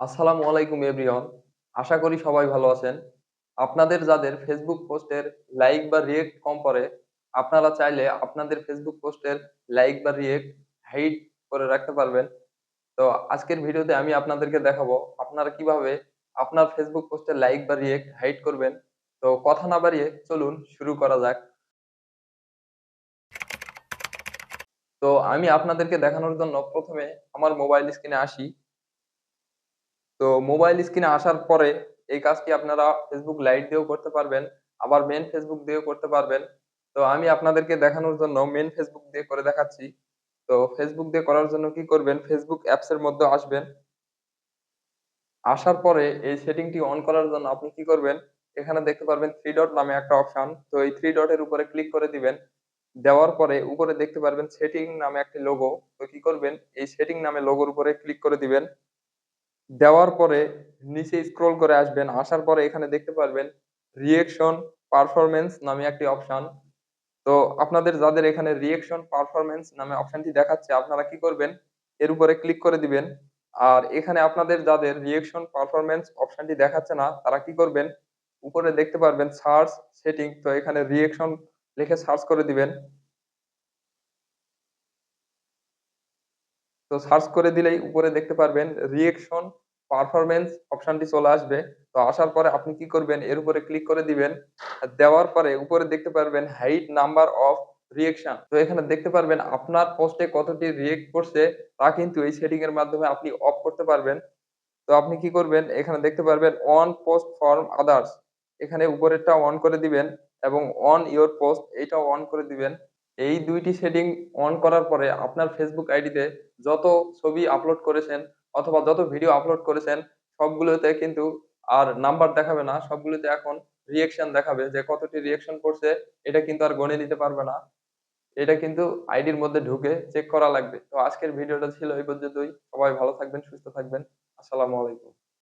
আসসালামু আলাইকুম এভরিওয়ান আশা করি সবাই ভালো আছেন। আপনাদের যাদের ফেসবুক পোস্টের লাইক বা রিয়েক্ট কম পড়ে, আপনারা চাইলে আপনাদের ফেসবুক পোস্টের লাইক বা রিয়েক্ট হাইড করে রাখতে পারবেন। তো আজকের ভিডিওতে আমি আপনাদেরকে দেখাবো, আপনারা কীভাবে আপনার ফেসবুক পোস্টের লাইক বা রিয়েক্ট হাইড করবেন। তো কথা না বাড়িয়ে চলুন শুরু করা যাক। তো আমি আপনাদেরকে দেখানোর জন্য প্রথমে আমার মোবাইল স্ক্রিনে আসি। তো মোবাইল স্ক্রিনে আসার পরে এই কাজটি আপনারা ফেসবুক লাইট দিয়েও করতে পারবেন, আবার মেন ফেসবুক দিয়েও করতে পারবেন। তো আমি আপনাদেরকে দেখানোর জন্য মেন ফেসবুক দিয়ে করে দেখাচ্ছি। তো ফেসবুক দিয়ে করার জন্য কি করবেন? ফেসবুক অ্যাপস এর মধ্যে আসবেন। আসার পরে এই সেটিংটি অন করার জন্য আপনি কি করবেন? এখানে দেখতে পারবেন থ্রি ডট নামে একটা অপশন তো এই থ্রি ডটের উপরে ক্লিক করে দিবেন। দেওয়ার পরে উপরে দেখতে পারবেন সেটিং নামে একটি লোগো তো কি করবেন? এই সেটিং নামে লোগোর উপরে ক্লিক করে দিবেন। দেওয়ার পরে নিচে স্ক্রল করে আসবেন, আসার পরে এখানে দেখতে পারবেন রিয়েকশন পারফরমেন্স নামে একটি অপশন তো আপনাদের যাদের এখানে রিয়েকশন পারফরমেন্স নামে অপশনটি দেখাচ্ছে, আপনারা কি করবেন? এর উপরে ক্লিক করে দিবেন। আর এখানে আপনাদের যাদের রিয়েকশন পারফরমেন্স অপশনটি দেখাচ্ছে না, তারা কি করবেন? উপরে দেখতে পারবেন সার্চ সেটিং তো এখানে রিয়েকশন লিখে সার্চ করে দিবেন। তো সার্চ করে দিলেই উপরে দেখতে পারবেন রিয়েকশন পারফরমেন্স অপশনটি চলে আসবে। তো আসার পরে আপনি কি করবেন? এর উপরে ক্লিক করে দিবেন। দেওয়ার পরে উপরে দেখতে পারবেন হাইট নাম্বার অফ রিয়েকশন তো এখানে দেখতে পারবেন আপনার পোস্টে কতটি রিয়েক্ট করছে, তা কিন্তু এই সেটিং এর মাধ্যমে আপনি অফ করতে পারবেন। তো আপনি কি করবেন? এখানে দেখতে পারবেন অন পোস্ট ফর্ম আদার্স এখানে উপরেরটা অন করে দিবেন এবং অন ইওর পোস্ট এইটাও অন করে দিবেন। এই দুইটি সেটিং অন করার পরে আপনার ফেসবুক আইডিতে যত ছবি আপলোড করেছেন অথবা যত ভিডিও আপলোড করেছেন, সবগুলোতে কিন্তু আর নাম্বার দেখাবে না। সবগুলোতে এখন রিয়েকশন দেখাবে যে কতটি রিয়েকশন করছে, এটা কিন্তু আর গণে নিতে পারবে না। এটা কিন্তু আইডির মধ্যে ঢুকে চেক করা লাগবে। তো আজকের ভিডিওটা ছিল এই পর্যন্তই। সবাই ভালো থাকবেন, সুস্থ থাকবেন। আসসালামু আলাইকুম।